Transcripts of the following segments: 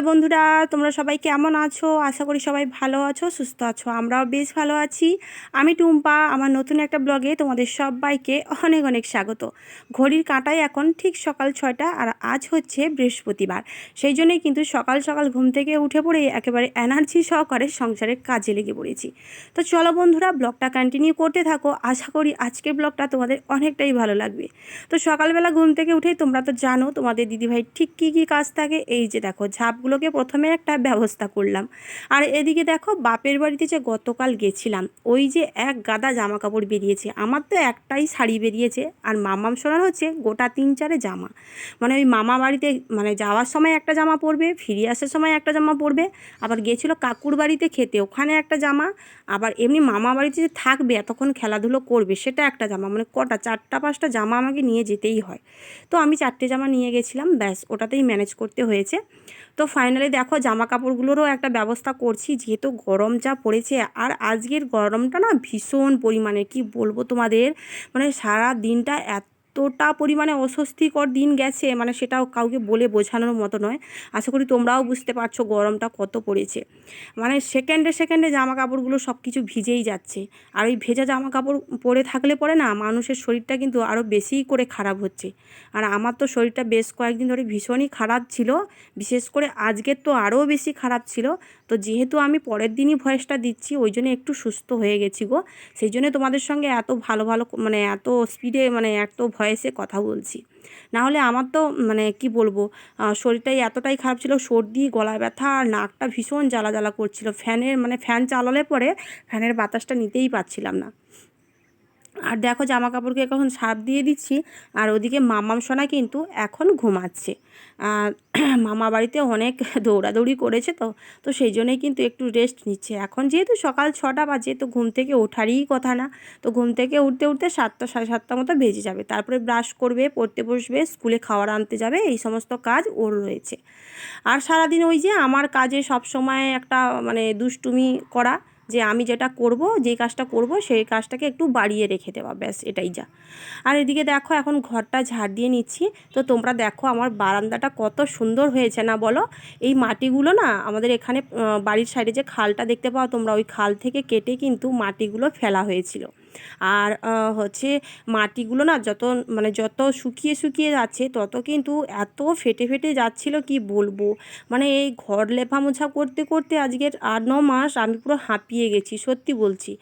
সকাল বন্ধুরা, তোমরা সবাই কেমন আছো? আশা করি সবাই ভালো আছো, সুস্থ আছো, আমরাও বেশ ভালো আছি। আমি টুম্পা, আমার নতুন একটা ব্লগে তোমাদের সবাইকে অনেক অনেক স্বাগত। ঘড়ির কাঁটায় এখন ঠিক সকাল ছয়টা, আর আজ হচ্ছে বৃহস্পতিবার। সেই জন্যই কিন্তু সকাল সকাল ঘুম থেকে উঠে পড়ে একেবারে এনার্জি সহকারে সংসারের কাজে লেগে পড়েছি। তো চলো বন্ধুরা, ব্লগটা কন্টিনিউ করতে থাকো। আশা করি আজকের ব্লগটা তোমাদের অনেকটাই ভালো লাগবে। তো সকালবেলা ঘুম থেকে উঠেই তোমরা তো জানো, তোমাদের দিদিভাই ঠিক কী কী কাজ থাকে? এই যে দেখো ঝাপগুলোকে প্রথমে একটা ব্যবস্থা করলাম। আর এদিকে দেখো, বাপের বাড়িতে যে গতকাল গেছিলাম, ওই যে এক গাদা জামা কাপড় বেরিয়েছে। আমার তো একটাই শাড়ি বেরিয়েছে, আর মামাম সোনার হচ্ছে গোটা তিন চারে জামা। মানে ওই মামা বাড়িতে মানে যাওয়ার সময় একটা জামা পরবে, ফিরে আসার সময় একটা জামা পরবে, আবার গেছিল কাকুর বাড়িতে খেতে, ওখানে একটা জামা, আবার এমনি মামা বাড়িতে যে থাকবে, এতক্ষণ খেলাধুলো করবে, সেটা একটা জামা। মানে কটা, চারটা, পাঁচটা জামা আমাকে নিয়ে যেতেই হয়। তো আমি চারটে জামা নিয়ে গেছিলাম, ব্যাস, ওটাতেই ম্যানেজ করতে হয়েছে। তো ফাইনালি দেখো জামা কাপড়গুলোরও একটা ব্যবস্থা করছি, যেহেতু গরম যা পড়েছে। আর আজকের গরমটা না ভীষণ পরিমাণে, কি বলব তোমাদের? মানে সারা দিনটা এত এতটা পরিমাণে অস্বস্তিকর দিন গেছে মানে সেটাও কাউকে বলে বোঝানোর মতো নয়। আশা করি তোমরাও বুঝতে পারছ গরমটা কত পড়েছে। মানে সেকেন্ডে সেকেন্ডে জামা কাপড়গুলো সব কিছু ভিজেই যাচ্ছে। আর ওই ভেজা জামা কাপড় পরে থাকলে পরে না, মানুষের শরীরটা কিন্তু আরও বেশিই করে খারাপ হচ্ছে। আর আমার তো শরীরটা বেশ কয়েকদিন ধরে ভীষণই খারাপ ছিল। বিশেষ করে আজকের তো আরও বেশি খারাপ ছিল। তো যেহেতু আমি পরের দিনই ভয়েসটা দিচ্ছি, ওই জন্য একটু সুস্থ হয়ে গেছি গো। সেই জন্য তোমাদের সঙ্গে এত ভালো ভালো মানে এত স্পিডে মানে এত ভয়েসে কথা বলছি। না হলে আমার তো মানে কি বলব শরীরটাই এতটাই খারাপ ছিল, সর্দি গলা ব্যথা আর নাকটা ভীষণ জ্বালা জ্বালা করছিল। ফ্যানের মানে ফ্যান চালালে পরে ফ্যানের বাতাসটা নিতেই পারছিলাম না। আর দেখো জামা কাপড়কে এখন সাপ দিয়ে দিচ্ছি, আর ওদিকে মামাম সোনা কিন্তু এখন ঘুমাচ্ছে। মামা বাড়িতে অনেক দৌড়াদৌড়ি করেছে তো তো সেই জন্যই কিন্তু একটু রেস্ট নিচ্ছে। এখন যেহেতু সকাল ছটা বাজে, তো ঘুম থেকে ওঠারই কথা না। তো ঘুম থেকে উঠতে উঠতে সাতটা, সাড়ে সাতটা মতো বেজে যাবে। তারপরে ব্রাশ করবে, পড়তে বসবে, স্কুলে খাওয়ার আনতে যাবে, এই সমস্ত কাজ ওর রয়েছে। আর সারাদিন ওই যে আমার কাজে সব সময় একটা মানে দুষ্টুমি করা যে আমি যেটা করব যে কাজটা করব, সেই কাজটাকে একটু বাড়িয়ে রেখে দেওয়া, ব্যাস এটাই যা। আর এদিকে দেখো এখন ঘরটা ঝাড় দিয়ে নিচ্ছি। তো তোমরা দেখো আমার বারান্দাটা কত সুন্দর হয়েছে না বলো? এই মাটিগুলো না আমাদের এখানে বাড়ির সাইডে যে খালটা দেখতে পাও তোমরা, ওই খাল থেকে কেটে কিন্তু মাটিগুলো ফেলা হয়েছিল। আর হচ্ছে মাটিগুলো না যত মানে যত শুকিয়ে শুকিয়ে যাচ্ছে তত কিন্তু এত ফেটে ফেটে যাচ্ছিল, কি বলব? মানে এই ঘর লেপা মোছা করতে করতে আজকের আট ন মাস আমি পুরো হাঁপিয়ে গেছি, সত্যি বলছি।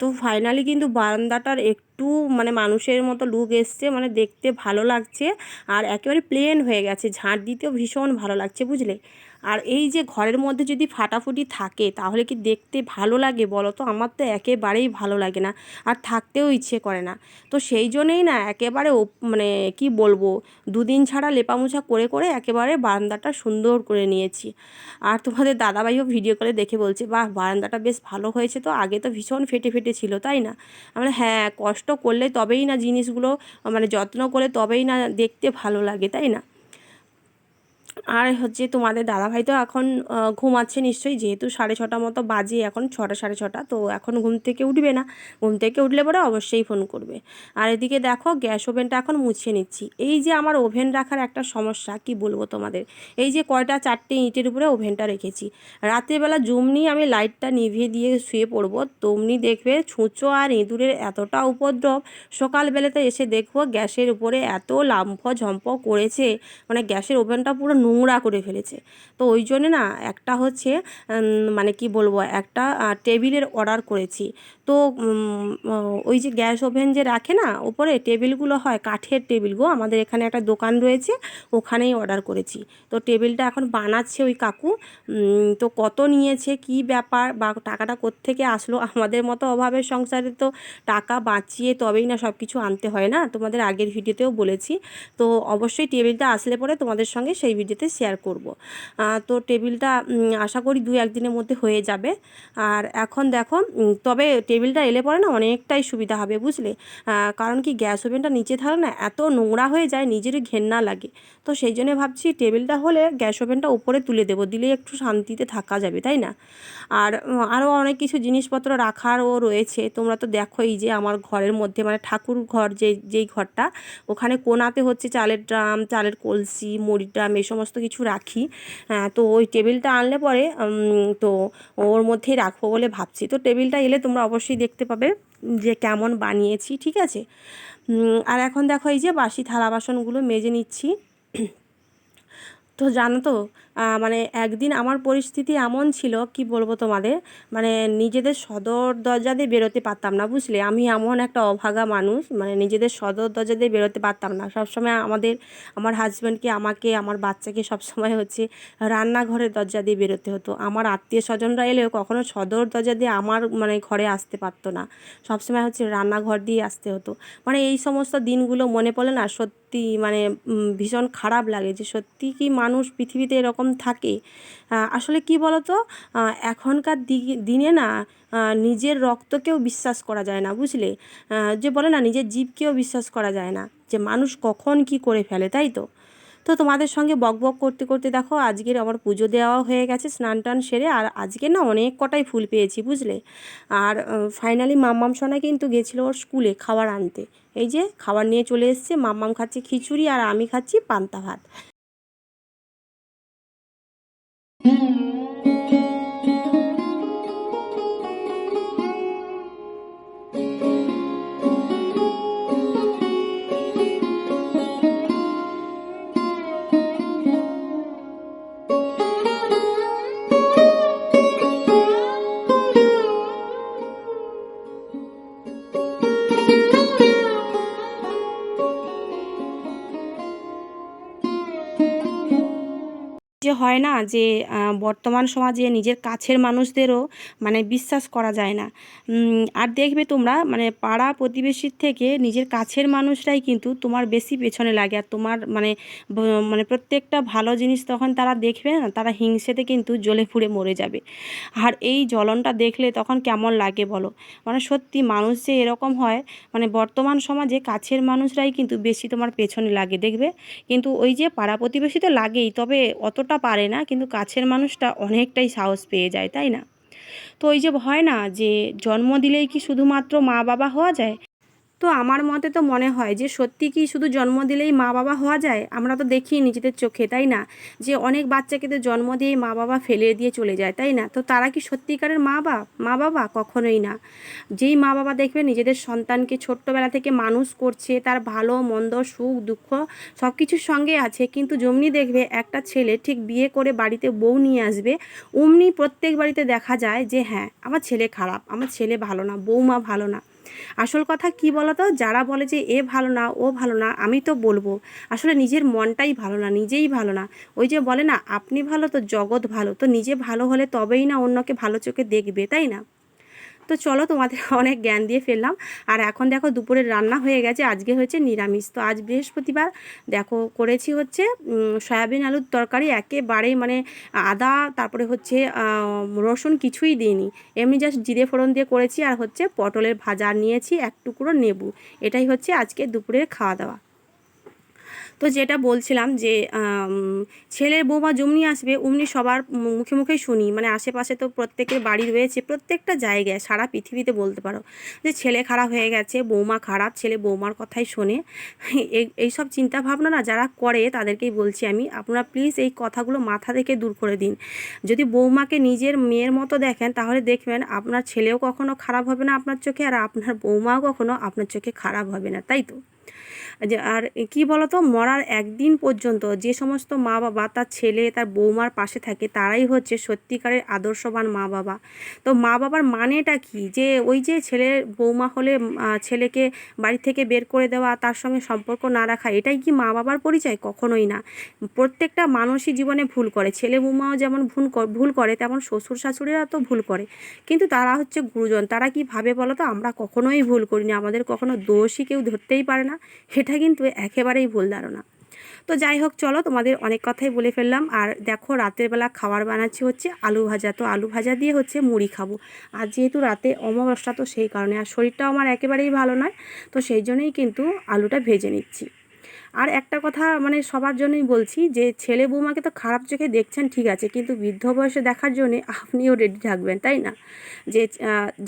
তো ফাইনালি কিন্তু বারান্দাটার একটু মানে মানুষের মতো লুক এসছে মানে দেখতে ভালো লাগছে, আর একেবারে প্লেন হয়ে গেছে, ঝাঁট দিতেও ভীষণ ভালো লাগছে, বুঝলে? আর এই যে ঘরের মধ্যে যদি ফাটাফুটি থাকে, তাহলে কি দেখতে ভালো লাগে বলো তো আমার তো একেবারেই ভালো লাগে না আর থাকতেও ইচ্ছে করে না। তো সেই জন্যেই না একেবারে মানে কি বলব, দুদিন ছাড়া লেপামোছা করে করে একেবারে বারান্দাটা সুন্দর করে নিয়েছি। আর তোমাদের দাদাভাইও ভিডিও করে দেখে বলছে, বাহ, বারান্দাটা বেশ ভালো হয়েছে তো, আগে তো ভীষণ ফেটে ফেটে ছিল, তাই না? আমরা হ্যাঁ কষ্ট করলে তবেই না জিনিসগুলো মানে যত্ন করে তবেই না দেখতে ভালো লাগে, তাই না? আর হচ্ছে তোমাদের দাদাভাই তো এখন ঘুমাচ্ছে নিশ্চয়ই, যেহেতু সাড়ে ছটা মতো বাজে এখন, ছটা সাড়ে ছটা, তো এখন ঘুম থেকে উঠবে না। ঘুম থেকে উঠলে পরে অবশ্যই ফোন করবে। আর এদিকে দেখো, গ্যাস ওভেনটা এখন মুছিয়ে নিচ্ছি। এই যে আমার ওভেন রাখার একটা সমস্যা, কি বলব তোমাদের? এই যে কয়টা চারটে ইঁটের উপরে ওভেনটা রেখেছি। রাত্রেবেলা জুমনি আমি লাইটটা নিভিয়ে দিয়ে শুয়ে পড়ব, তমনি দেখবে ছুঁচো আর ইঁদুরের এতটা উপদ্রব। সকালবেলাতে এসে দেখব গ্যাসের উপরে এত লাম্ফ ঝম্প করেছে মানে গ্যাসের ওভেনটা পুরো নোংরা করে ফেলেছে। তো ওই জন্যে না একটা হচ্ছে মানে কি বলব, একটা টেবিলের অর্ডার করেছি। তো ওই যে গ্যাস ওভেন যে রাখে না, ওপরে টেবিলগুলো হয়, কাঠের টেবিল গো, আমাদের এখানে একটা দোকান রয়েছে, ওখানেই অর্ডার করেছি। তো টেবিলটা এখন বানাচ্ছে ওই কাকু তো কত নিয়েছে, কি ব্যাপার, বা টাকাটা থেকে আসলো, আমাদের মতো অভাবের সংসারে তো টাকা বাঁচিয়ে তবেই না সব কিছু আনতে হয় না? তোমাদের আগের ভিডিওতেও বলেছি। তো অবশ্যই টেবিলটা আসলে পরে তোমাদের সঙ্গে সেই ভিডিওতে শেয়ার করব। তো টেবিলটা আশা করি দু একদিনের মধ্যে হয়ে যাবে। আর এখন দেখো তবে টেবিলটা এলে পরে না অনেকটাই সুবিধা হবে, বুঝলে? কারণ কি গ্যাস ওভেনটা নিচে থাকলে না এত নোংরা হয়ে যায়, নিজেরই ঘেন্না লাগে। তো সেই জন্য ভাবছি টেবিলটা হলে গ্যাস ওভেনটা উপরে তুলে দেবো দিলে একটু শান্তিতে থাকা যাবে, তাই না? আর আরও অনেক কিছু জিনিসপত্র রাখারও রয়েছে। তোমরা তো দেখোই যে আমার ঘরের মধ্যে মানে ঠাকুর ঘর যে, যেই ঘরটা, ওখানে কোনাতে হচ্ছে চালের ড্রাম, চালের কলসি, মুড়ির ড্রাম, এই সমস্ত সমস্ত কিছু রাখি। তো ওই টেবিলটা আনলে পরে তো ওর মধ্যেই রাখব বলে ভাবছি। তো টেবিলটা এলে তোমরা অবশ্যই দেখতে পাবে যে কেমন বানিয়েছি, ঠিক আছে? আর এখন দেখো এই যে বাসি থালা বাসনগুলো মেজে নিচ্ছি। তো জানো তো মানে একদিন আমার পরিস্থিতি এমন ছিল, কি বলব তোমাদের? মানে নিজেদের সদর দরজা দিয়ে বেরোতে পারতাম না, বুঝলে? আমি এমন একটা অভাগা মানুষ মানে নিজেদের সদর দরজা দিয়ে বেরোতে পারতাম না। সবসময় আমাদের, আমার হাজব্যান্ডকে আমাকে, আমার বাচ্চাকে সবসময় হচ্ছে রান্নাঘরের দরজা দিয়ে বেরোতে হতো। আমার আত্মীয় স্বজনরা এলেও কখনো সদর দরজা দিয়ে আমার মানে ঘরে আসতে পারতো না। সবসময় হচ্ছে রান্নাঘর দিয়ে আসতে হতো। মানে এই সমস্ত দিনগুলো মনে পড়ে না সত্যি মানে ভীষণ খারাপ লাগে যে সত্যি কি মানুষ পৃথিবীতে এরকম থাকে। আসলে কি বলতো? এখনকার দিনে না নিজের রক্তকেও বিশ্বাস করা যায় না, বুঝলে? যে বলে না, নিজের জীবকেও বিশ্বাস করা যায় না, যে মানুষ কখন কি করে ফেলে, তাই তো? তো তোমাদের সঙ্গে বক বক করতে করতে দেখো, আজকের আমার পুজো দেওয়া হয়ে গেছে, স্নান টান সেরে, আর আজকে না অনেক কটাই ফুল পেয়েছি, বুঝলে? আর ফাইনালি মাম্মাম সোনা কিন্তু গেছিল ওর স্কুলে খাবার আনতে। এই যে, খাবার নিয়ে চলে এসছে, মাম্মাম খাচ্ছে খিচুড়ি আর আমি খাচ্ছি পান্তা ভাত। হয় না যে বর্তমান সমাজে নিজের কাছের মানুষদেরও মানে বিশ্বাস করা যায় না। আর দেখবে তোমরা মানে পাড়া প্রতিবেশীর থেকে নিজের কাছের মানুষরাই কিন্তু তোমার বেশি পেছনে লাগে। আর তোমার মানে মানে প্রত্যেকটা ভালো জিনিস তখন তারা দেখবে না, তারা হিংসেতে কিন্তু জ্বলে ফুড়ে মরে যাবে। আর এই জ্বলনটা দেখলে তখন কেমন লাগে বলো? মানে সত্যি মানুষ যে এরকম হয় মানে বর্তমান সমাজে কাছের মানুষরাই কিন্তু বেশি তোমার পেছনে লাগে, দেখবে? কিন্তু ওই যে পাড়া প্রতিবেশী তো লাগেই, তবে অতটা পারে না, কিন্তু কাছের মানুষটা অনেকটাই সাহস পেয়ে যায়, তাই না? তো ওই যে হয় না যে জন্ম দিলেই কি শুধুমাত্র মা বাবা হওয়া যায়? তো আমার মতে তো মনে হয় যে সত্যি কি শুধু জন্ম দিলেই মা বাবা হওয়া যায়? আমরা তো দেখি নিজেদের চোখে, তাই না? যে অনেক বাচ্চাকে তো জন্ম দিয়েই মা বাবা ফেলে দিয়ে চলে যায়, তাই না? তো তারা কি সত্যিকারের মা বাবা মা বাবা কখনোই না। যেই মা বাবা দেখবে নিজেদের সন্তানকে ছোট্টবেলা থেকে মানুষ করছে, তার ভালো, মন্দ, সুখ, দুঃখ সব কিছুর সঙ্গে আছে, কিন্তু যেমনি দেখবে একটা ছেলে ঠিক বিয়ে করে বাড়িতে বউ নিয়ে আসবে, অমনি প্রত্যেক বাড়িতে দেখা যায় যে হ্যাঁ আমার ছেলে খারাপ, আমার ছেলে ভালো না বৌমা ভালো না। আসল কথা কি বলতো? যারা বলে যে এ ভালো না, ও ভালো না, আমি তো বলব। আসলে নিজের মনটাই ভালো না, নিজেই ভালো না। ওই যে বলে না, আপনি ভালো তো জগৎ ভালো, তো নিজে ভালো হলে তবেই না অন্যকে ভালো চোখে দেখবে, তাই না? তো চলো তোমাদের অনেক জ্ঞান দিয়ে ফেললাম। আর এখন দেখো দুপুরের রান্না হয়ে গেছে, আজকে হয়েছে নিরামিষ। তো আজ বৃহস্পতিবার দেখো করেছি হচ্ছে সয়াবিন আলুর তরকারি, একেবারেই মানে আদা, তারপরে হচ্ছে রসুন কিছুই দিইনি। এমনি জাস্ট জিরে ফোড়ন দিয়ে করেছি আর হচ্ছে পটলের ভাজা নিয়েছি, এক টুকরো নেবু এটাই হচ্ছে আজকে দুপুরের খাওয়া দাওয়া। তো যেটা বলছিলাম যে ছেলের বৌমা যেমনি আসবে, অমনি সবার মুখে মুখেই শুনি। মানে আশেপাশে তো প্রত্যেকের বাড়ি রয়েছে, প্রত্যেকটা জায়গায়, সারা পৃথিবীতে বলতে পারো। যে ছেলে খারাপ হয়ে গেছে, বৌমা খারাপ, ছেলে বৌমার কথাই শোনে। এই এইসব চিন্তা ভাবনা না যারা করে তাদেরকেই বলছি আমি, আপনারা প্লিজ এই কথাগুলো মাথা থেকে দূর করে দিন। যদি বৌমাকে নিজের মেয়ের মতো দেখেন, তাহলে দেখবেন আপনার ছেলেও কখনো খারাপ হবে না আপনার চোখে, আর আপনার বৌমাও কখনো আপনার চোখে খারাপ হবে না, তাই তো? যে আর কি বলতো, মরার একদিন পর্যন্ত যে সমস্ত মা বাবা তার ছেলে, তার বৌমার পাশে থাকে, তারাই হচ্ছে সত্যিকারের আদর্শবান মা বাবা তো মা বাবার মানেটা কি? যে ওই যে ছেলের বৌমা হলে ছেলেকে বাড়ি থেকে বের করে দেওয়া, তার সঙ্গে সম্পর্ক না রাখা, এটাই কি মা বাবার পরিচয়? কখনোই না। প্রত্যেকটা মানুষই জীবনে ভুল করে। ছেলে বৌমাও যেমন ভুল ভুল করে, তেমন শ্বশুর শাশুড়িরা তো ভুল করে। কিন্তু তারা হচ্ছে গুরুজন। তারা কি ভাবে বলো তো আমরা কখনোই ভুল করিনি। আমাদের কখনো দোষই কেউ ধরতেই পারে না। এটা কিন্তু একেবারেই ভুল ধারণা। তো যাই হোক, চলো তোমাদের অনেক কথাই বলে ফেললাম। আর দেখো, রাতের বেলা খাবার বানাচ্ছি হচ্ছে আলু ভাজা। তো আলু ভাজা দিয়ে হচ্ছে মুড়ি খাব। আর যেহেতু রাতে অমাবস্যা, তো সেই কারণে। আর শরীরটাও আমার একেবারেই ভালো নয়, তো সেই জন্যই কিন্তু আলুটা ভেজে নিচ্ছি। আর একটা কথা মানে সবার জন্যই বলছি যে ছেলে বৌমাকে তো খারাপ চোখে দেখছেন, ঠিক আছে, কিন্তু বৃদ্ধ বয়সে দেখার জন্যে আপনিও রেডি থাকবেন, তাই না? যে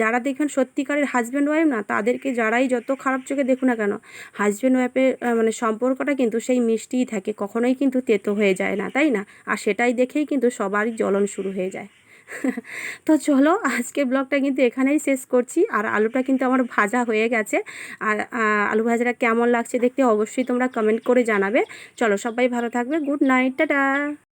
যারা দেখবেন সত্যিকারের হাজব্যান্ড ওয়াইফ না, তাদেরকে যারাই যত খারাপ চোখে দেখুন না কেন হাজব্যান্ড ওয়াইফের মানে সম্পর্কটা কিন্তু সেই মিষ্টিই থাকে, কখনোই কিন্তু তেতো হয়ে যায় না, তাই না? আর সেটাই দেখেই কিন্তু সবারই জ্বলন শুরু হয়ে যায়। তো চলো আজকে ব্লগটা কিন্তু এখানেই শেষ করছি। আর আলুটা কিন্তু আমার ভাজা হয়ে গেছে। আর আলু ভাজাটা কেমন লাগছে দেখতে অবশ্যই তোমরা কমেন্ট করে জানাবে। চলো, সবাই ভালো থাকবে। Good night tata!